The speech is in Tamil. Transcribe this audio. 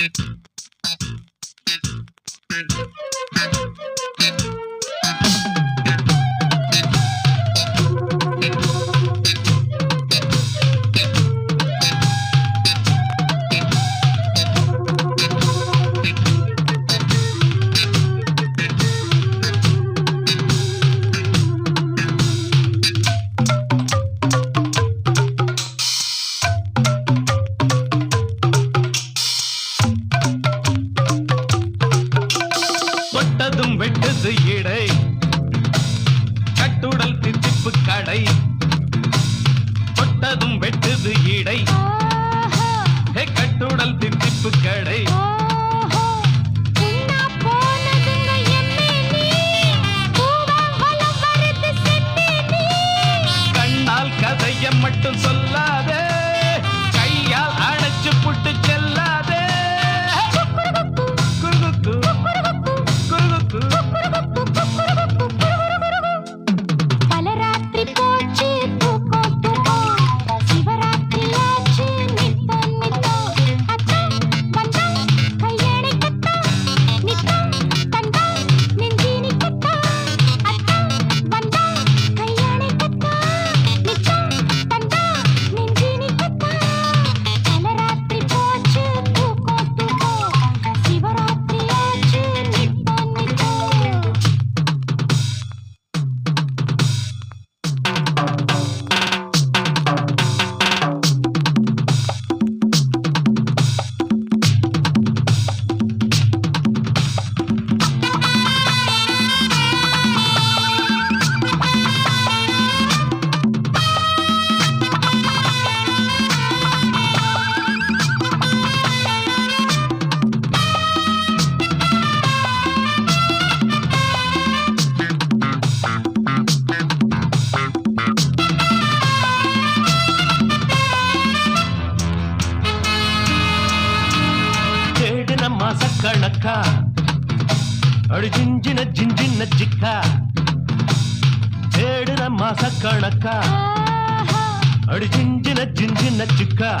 it. கரும்பு இடை கட்டுடல் தித்திப்பு கடை. தொட்டதும் வெட்டுது இடை கட்டுடல் தித்திப்பு கடை. கணக்கா அடி ஜிஞ்சின ஜிஞ்சின சிக்கா தேடுற மாச கணக்கா அடி ஜிஞ்சின ஜிஞ்சின சிக்கா